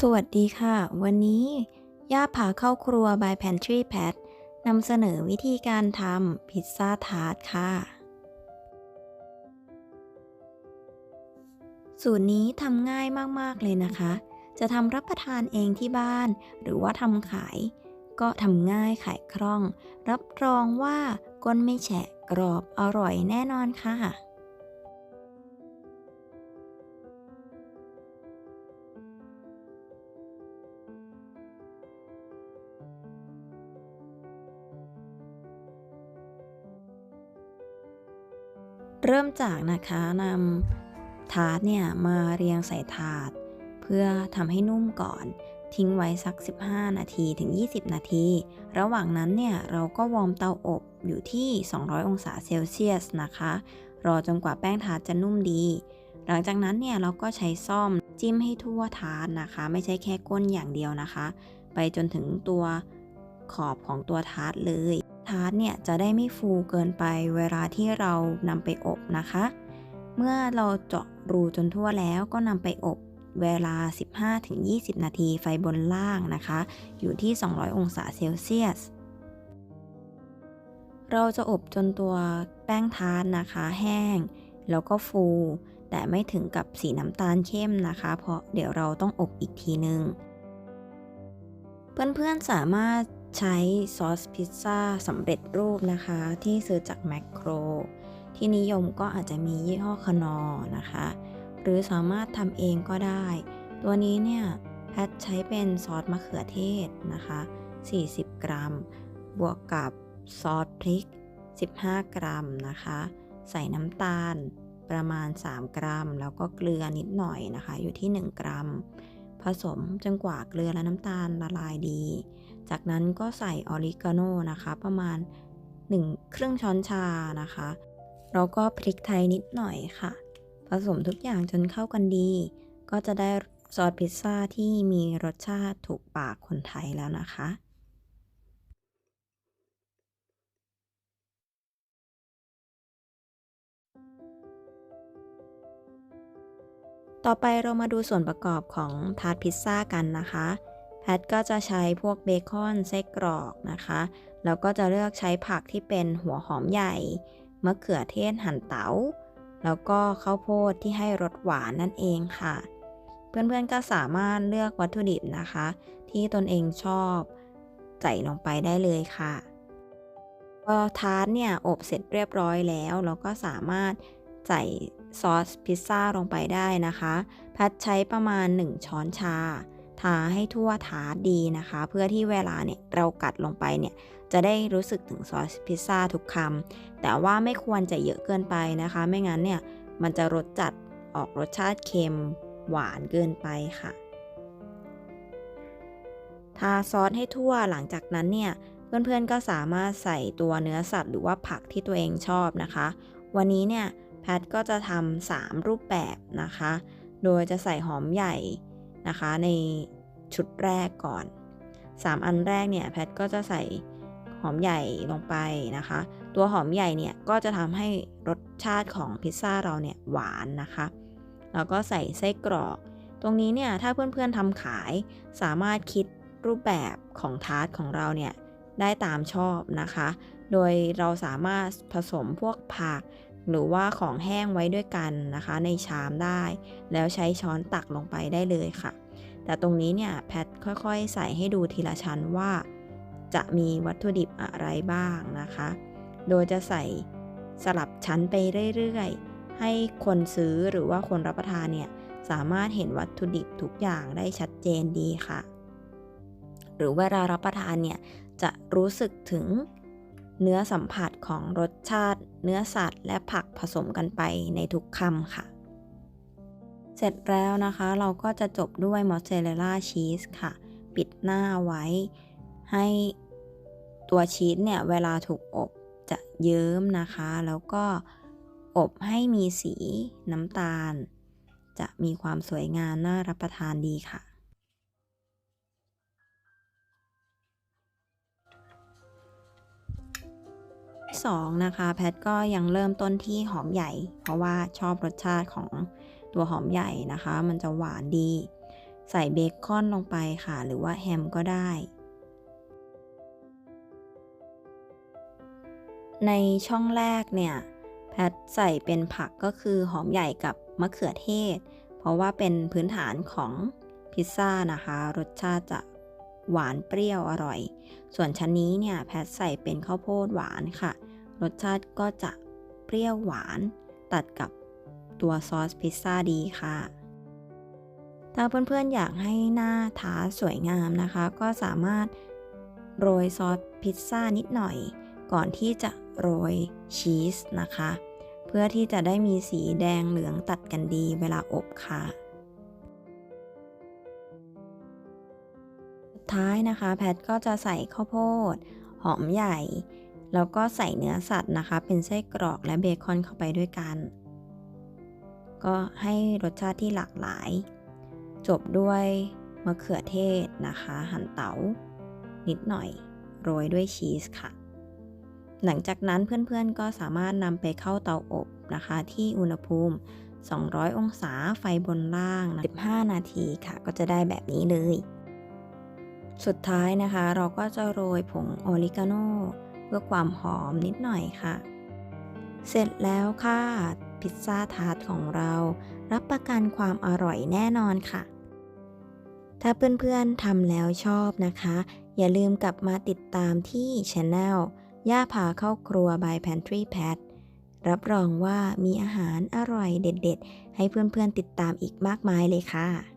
สวัสดีค่ะ วันนี้ย่าพาเข้าครัว by Pantry Pet นำเสนอวิธีการทำพิซซ่าทาร์ตค่ะ สูตรนี้ทำง่ายมาก ๆ เลยนะคะ จะทำรับประทานเองที่บ้าน หรือว่าทำขาย ก็ทำง่ายขายคล่อง รับรองว่าก้นไม่แฉะกรอบอร่อยแน่นอนค่ะ เริ่มจากนะคะนำถาดเนี่ยมาเรียงใส่ถาด เพื่อทำให้นุ่มก่อน ทิ้งไว้สัก 15 นาทีถึง 20 นาที ระหว่างนั้นเนี่ยเราก็วอร์มเตาอบอยู่ที่ 200 องศาเซลเซียสนะคะ รอจนกว่าแป้งทาร์ตจะนุ่มดี หลังจากนั้นเนี่ยเราก็ใช้ซ่อมจิ้มให้ทั่วทาร์ตนะคะ ไม่ใช่แค่ก้นอย่างเดียวนะคะ ไปจนถึงตัวขอบของตัวทาร์ตเลย ทาร์ตเนี่ยจะได้ไม่ฟูเกินไปเวลาที่เรานำไปอบนะคะ เมื่อเราเจาะรูจนทั่วแล้วก็นำไปอบเวลา 15-20 นาทีไฟบนล่างนะคะ อยู่ที่ 200 องศาเซลเซียส เราจะอบจนตัวแป้งทาร์ตนะคะแห้ง แล้วก็ฟู แต่ไม่ถึงกับสีน้ำตาลเข้มนะคะ เพราะเดี๋ยวเราต้องอบอีกทีนึง เพื่อนๆสามารถ ใช้ซอสพิซซ่าสำเร็จรูปนะคะ ที่ซื้อจากแมคโคร ที่นิยมก็อาจจะมียี่ห้อคนอนะคะ หรือสามารถทำเองก็ได้ ตัวนี้เนี่ยแพทใช้เป็นซอสมะเขือเทศนะคะ 40 กรัม บวกกับซอสพริก 15 กรัมนะคะ ใส่น้ำตาลประมาณ 3 กรัม แล้วก็เกลือนิดหน่อยนะคะ อยู่ที่ 1 กรัม ผสมจนกว่าเกลือและน้ำตาลละลายดี จากนั้นก็ใส่ออริกาโนนะคะ ประมาณ1ครึ่งช้อนชานะคะ แล้วก็พริกไทยนิดหน่อยค่ะ ผสมทุกอย่างจนเข้ากันดี ก็จะได้ซอสพิซซ่าที่มีรสชาติถูกปากคนไทยแล้วนะคะต่อไปเรามาดูส่วนประกอบของทาร์ตพิซซ่ากันนะคะ แพทก็จะใช้พวกเบคอนไส้กรอกนะคะ แล้วก็จะเลือกใช้ผักที่เป็นหัวหอมใหญ่ มะเขือเทศหั่นเตา๋า แล้วก็ข้าวโพดที่ให้รสหวานนั่นเองค่ะ เพื่อนๆก็สามารถเลือกวัตถุดิบนะคะ ที่ตนเองชอบใส่ลงไปได้เลยค่ะพอทาร์ตเนี่ยอบเสร็จเรียบร้อยแล้ว เราก็สามารถใส่ซอสพิซซ่าลงไปได้นะคะแพทใช้ประมาณ 1 ช้อนชา ทาให้ทั่วทาร์ตดีนะคะ เพื่อที่เวลาเนี่ยเรากัดลงไปเนี่ยจะได้รู้สึกถึงซอสพิซซ่าทุกคำแต่ว่าไม่ควรจะเยอะเกินไปนะคะ ไม่งั้นเนี่ยมันจะรสจัดออกรสชาติเค็มหวานเกินไปค่ะ ทาซอสให้ทั่วหลังจากนั้นเนี่ยเพื่อนๆก็สามารถใส่ตัวเนื้อสัตว์หรือว่าผักที่ตัวเองชอบนะคะ วันนี้เนี่ยแพทก็จะทำ3รูปแบบนะคะ โดยจะใส่หอมใหญ่ นะคะ ในชุดแรกก่อน 3 อันแรกเนี่ยแพทก็จะใส่หอมใหญ่ลงไปนะคะ ตัวหอมใหญ่เนี่ยก็จะทำให้รสชาติของพิซซ่าเราเนี่ยหวานนะคะ แล้วก็ใส่ไส้กรอก ตรงนี้เนี่ยถ้าเพื่อนๆทำขายสามารถคิดรูปแบบของทาร์ตของเราเนี่ยได้ตามชอบนะคะ โดยเราสามารถผสมพวกผัก หรือว่าของแห้งไว้ด้วยกันนะคะ ในชามได้ แล้วใช้ช้อนตักลงไปได้เลยค่ะ แต่ตรงนี้เนี่ยแพทค่อยๆ ใส่ให้ดูทีละชั้นว่า จะมีวัตถุดิบอะไรบ้างนะคะ โดยจะใส่สลับชั้นไปเรื่อยๆ ให้คนซื้อหรือว่าคนรับประทานเนี่ยสามารถเห็นวัตถุดิบทุกอย่างได้ชัดเจนดีค่ะ หรือเวลารับประทานเนี่ยจะรู้สึกถึง เนื้อสัมผัสของรสชาติ เนื้อสัตว์ และผักผสมกันไปในทุกคำค่ะ เสร็จแล้วนะคะเราก็จะจบด้วยมอสซาเรลล่าชีสค่ะ ปิดหน้าไว้ให้ตัวชีสเนี่ย เวลาถูกอบจะเยิ้มนะคะ แล้วก็อบให้มีสีน้ำตาล จะมีความสวยงามน่ารับประทานดีค่ะ สองนะคะ แพทก็ยังเริ่มต้นที่หอมใหญ่ เพราะว่าชอบรสชาติของตัวหอมใหญ่นะคะ มันจะหวานดี ใส่เบคอนลงไปค่ะ หรือว่าแฮมก็ได้ ในช่องแรกเนี่ย แพทใส่เป็นผักก็คือหอมใหญ่กับมะเขือเทศ เพราะว่าเป็นพื้นฐานของพิซซ่านะคะ รสชาติจะ หวานเปรี้ยวอร่อย ส่วนชั้นนี้เนี่ยแพทใส่เป็นข้าวโพดหวานค่ะ รสชาติก็จะเปรี้ยวหวานตัดกับตัวซอสพิซซ่าดีค่ะ ถ้าเพื่อนๆอยากให้หน้าทาสวยงามนะคะ ก็สามารถโรยซอสพิซซ่านิดหน่อย ก่อนที่จะโรยชีสนะคะ เพื่อที่จะได้มีสีแดงเหลืองตัดกันดีเวลาอบค่ะ ท้ายนะคะ แพทก็จะใส่ข้าวโพด หอมใหญ่ แล้วก็ใส่เนื้อสัตว์นะคะ เป็นไส้กรอกและเบคอนเข้าไปด้วยกัน ก็ให้รสชาติที่หลากหลาย จบด้วยมะเขือเทศนะคะ หั่นเตา๋านิดหน่อย โรยด้วยชีสค่ะ หลังจากนั้นเพื่อนๆก็สามารถนำไปเข้าเตาอบนะคะ ที่อุณหภูมิ 200 องศาไฟบนล่าง 15 นาทีค่ะ ก็จะได้แบบนี้เลย สุดท้ายนะคะเราก็จะโรยผงออริกาโนเพื่อความหอมนิดหน่อยค่ะ เสร็จแล้วค่ะ พิซซ่าทาร์ตของเรา รับประกันความอร่อยแน่นอนค่ะ ถ้าเพื่อนๆทำแล้วชอบนะคะ อย่าลืมกลับมาติดตามที่ช anel ย่าพาเข้าครัว by Pantry Pet รับรองว่ามีอาหารอร่อยเด็ด ๆ ให้เพื่อนๆติดตามอีกมากมายเลยค่ะ